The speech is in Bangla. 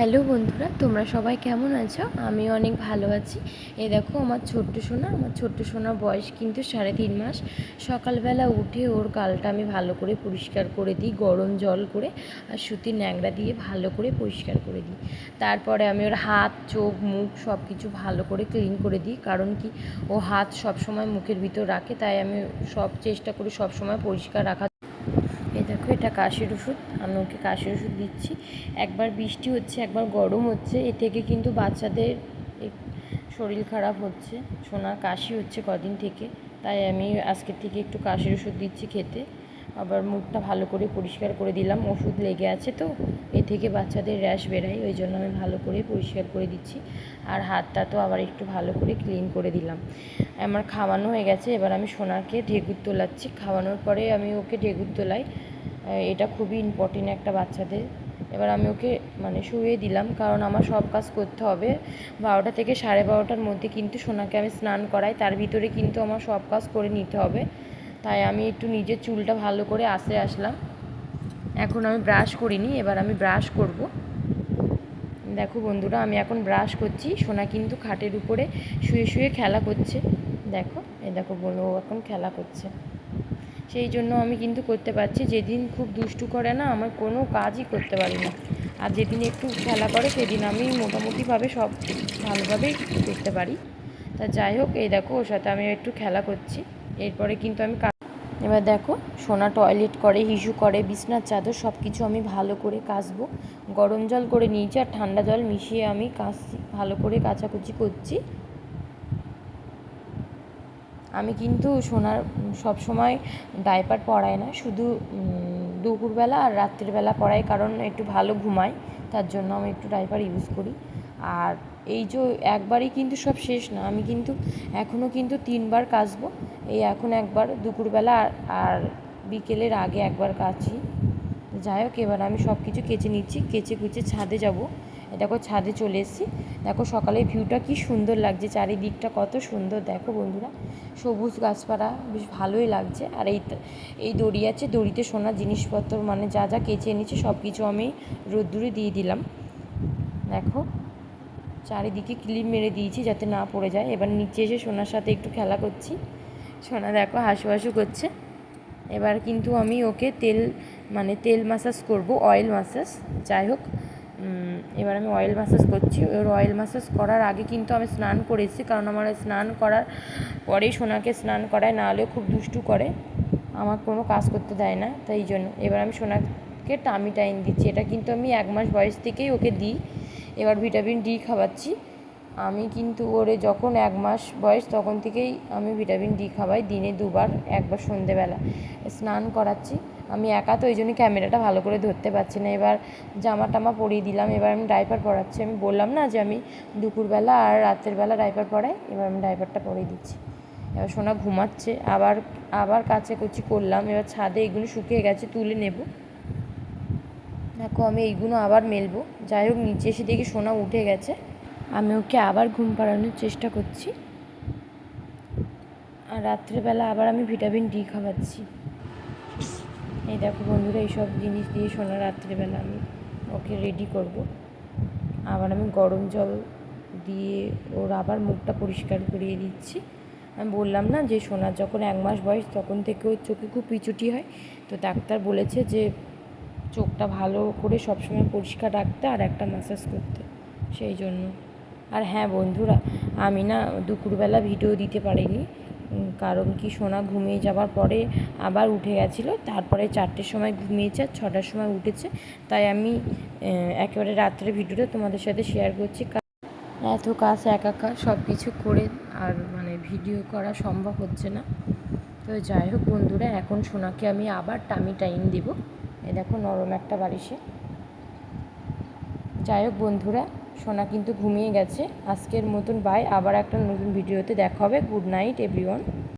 হ্যালো বন্ধুরা, তোমরা সবাই কেমন আছো? আমি অনেক ভালো আছি। এ দেখো আমার ছোট্ট সোনা, আমার ছোট্ট সোনার বয়স কিন্তু সাড়ে তিন মাস। সকালবেলা উঠে ওর গালটা আমি ভালো করে পরিষ্কার করে দিই, গরম জল করে আর সুতির ন্যাংরা দিয়ে ভালো করে পরিষ্কার করে দিই। তারপরে আমি ওর হাত, চোখ, মুখ সব কিছু ভালো করে ক্লিন করে দিই, কারণ কি ও হাত সব সময় মুখের ভিতর রাখে, তাই আমি সব চেষ্টা করি সব সময় পরিষ্কার রাখা এই দেখো এটা কাশির ওষুধ, আমি ওকে কাশির ওষুধ দিচ্ছি। একবার বৃষ্টি হচ্ছে, একবার গরম হচ্ছে, এ থেকে কিন্তু বাচ্চাদের শরীর খারাপ হচ্ছে। সোনার কাশি হচ্ছে কদিন থেকে, তাই আমি আজকের থেকে একটু কাশির ওষুধ দিচ্ছি খেতে। আবার মুখটা ভালো করে পরিষ্কার করে দিলাম, ওষুধ লেগে আছে তো, এ থেকে বাচ্চাদের র্যাশ বেরায়, ওই জন্য আমি ভালো করে পরিষ্কার করে দিচ্ছি। আর হাতটা তো আবার একটু ভালো করে ক্লিন করে দিলাম। আমার খাওয়ানো হয়ে গেছে, এবার আমি সোনাকে ঢেকুর তোলাচ্ছি। খাওয়ানোর পরে আমি ওকে ঢেকুর তোলাই। এটা খুবই ইম্পর্টেন্ট একটা বাচ্চাদের। এবার আমি ওকে মানে শুয়ে দিলাম, কারণ আমার সব কাজ করতে হবে। বারোটা থেকে সাড়ে বারোটার মধ্যে কিন্তু সোনাকে আমি স্নান করাই, তার ভিতরে কিন্তু আমার সব কাজ করে নিতে হবে। তাই আমি একটু নিজের চুলটা ভালো করে আসে আসলাম। এখন আমি ব্রাশ করিনি, এবার আমি ব্রাশ করব। দেখো বন্ধুরা, আমি এখন ব্রাশ করছি, সোনা কিন্তু খাটের উপরে শুয়ে শুয়ে খেলা করছে। দেখো, এই দেখো বলো, ও এখন খেলা করছে। সেই জন্য আমি কিন্তু করতে পারছি। যেদিন খুব দুষ্টু করে না, আমার কোনো কাজই করতে পারি না। আর যেদিন একটু খেলা করে, সেদিন আমি মোটামুটিভাবে সব ভালোভাবেই করতে পারি। তা যাই হোক, এই দেখো, ওর সাথে আমি একটু খেলা করছি। এরপরে কিন্তু আমি এবার দেখো, সোনা টয়লেট করে, হিসু করে, বিছনার চাদর সব কিছু আমি ভালো করে কাচবো। গরম জল করে নিয়েছি আর ঠান্ডা জল মিশিয়ে আমি কাচছি ভালো করে কাচাকুচি করছি। আমি কিন্তু সোনার সব সময় ডাইপার পরাই না। শুধু দুপুরবেলা আর রাত্রিবেলা পরাই কারণ একটু ভালো ঘুমাই, তার জন্য আমি একটু ডাইপার ইউজ করি। আর এই যে একবারই কিন্তু সব শেষ না, আমি কিন্তু এখনও কিন্তু তিনবার কাচবো। এই এখন একবার দুপুরবেলা আর আর বিকেলের আগে একবার কাচি। যাই হোক, এবার আমি সব কিছু কেচে নিচ্ছি, কেচে কুচে ছাদে যাব। দেখো ছাদে চলে এসেছি। দেখো সকালের ভিউটা কি সুন্দর লাগছে, চারিদিকটা কত সুন্দর। দেখো বন্ধুরা, সবুজ গাছপালা, বেশ ভালোই লাগছে। আর এই এই দড়ি আছে, দড়িতে সোনার জিনিসপত্র মানে যা যা কেচে এনেছি সব কিছু আমি রোদ্দুরে দিয়ে দিলাম। দেখো, চারিদিকে ক্লিপ মেরে দিয়েছি যাতে না পড়ে যায়। এবার নিচে এসে সোনার সাথে একটু খেলা করছি। সোনা দেখো হাসু হাসু করছে। এবার কিন্তু আমি ওকে তেল মানে তেল মাসাজ করব অয়েল মাসাজ যাই হোক এবার আমি অয়েল মাসাজ করছি। ওর অয়েল মাসাজ করার আগে কিন্তু আমি স্নান করেছি কারণ আমার স্নান করার পরেই সোনাকে স্নান করায়, না হলেও খুব দুষ্টু করে। আমার কোনো কাজ করতে দেয় না, তাই জন্য। এবার আমি সোনাকে টামি টাইম দিচ্ছি। এটা কিন্তু আমি এক মাস বয়স থেকেই ওকে দিই। এবার ভিটামিন ডি খাওয়াচ্ছি। আমি কিন্তু ওরে যখন এক মাস বয়স, তখন থেকেই আমি ভিটামিন ডি খাওয়াই। দিনে দুবার, একবার সন্ধেবেলা। স্নান করাচ্ছি। আমি একা, তো ওই জন্য ক্যামেরাটা ভালো করে ধরতে পারছি না। এবার জামা টামা পরিয়ে দিলাম, এবার আমি ডাইপার পরাচ্ছি। আমি বললাম না যে আমি দুপুরবেলা আর রাতের বেলা ডাইপার পরাই, এবার আমি ডাইপারটা পরিয়ে দিচ্ছি। এবার সোনা ঘুমাচ্ছে, আবার আবার কাছে কুচি করলাম। এবার ছাদে এগুলো শুকিয়ে গেছে, তুলে নেব। দেখো, আমি এইগুলো আবার মেলবো। যাই হোক, নিচে এসে দেখি সোনা উঠে গেছে। আমি ওকে আবার ঘুম পাড়ানোর চেষ্টা করছি। আর রাত্রেবেলা আবার আমি ভিটামিন ডি খাওয়াচ্ছি। এই দেখো বন্ধুরা, এইসব জিনিস দিয়ে সোনা রাত্রেবেলা আমি ওকে রেডি করব। আবার আমি গরম জল দিয়ে ওর আবার মুখটা পরিষ্কার করিয়ে দিচ্ছি। আমি বললাম না যে সোনার যখন এক মাস বয়স তখন থেকে ওর চোখে খুব পিচুটি হয়। তো ডাক্তার বলেছে যে চোখটা ভালো করে সবসময় পরিষ্কার রাখতে আর একটা ম্যাসাজ করতে, সেই জন্য। আর হ্যাঁ বন্ধুরা, আমি না দুপুরবেলা ভিডিও দিতে পারিনি। কারণ কি, সোনা ঘুমিয়ে যাওয়ার পরে আবার উঠে গেছিল। তারপরে চারটের সময় ঘুমিয়েছে, আর ছটার সময় উঠেছে। তাই আমি একেবারে রাত্রে ভিডিওটা তোমাদের সাথে শেয়ার করছি। এত কাজ, একা একা সব কিছু করে আর মানে ভিডিও করা সম্ভব হচ্ছে না। তো যাই হোক বন্ধুরা, এখন সোনাকে আমি আবার টামি টাইম দেবো। এই দেখো নরম একটা বালিশে। যাই হোক বন্ধুরা সোনা কিন্তু ঘুমিয়ে গেছে। আজকের মতন বাই আবার একটা নতুন ভিডিওতে দেখা হবে। Good night everyone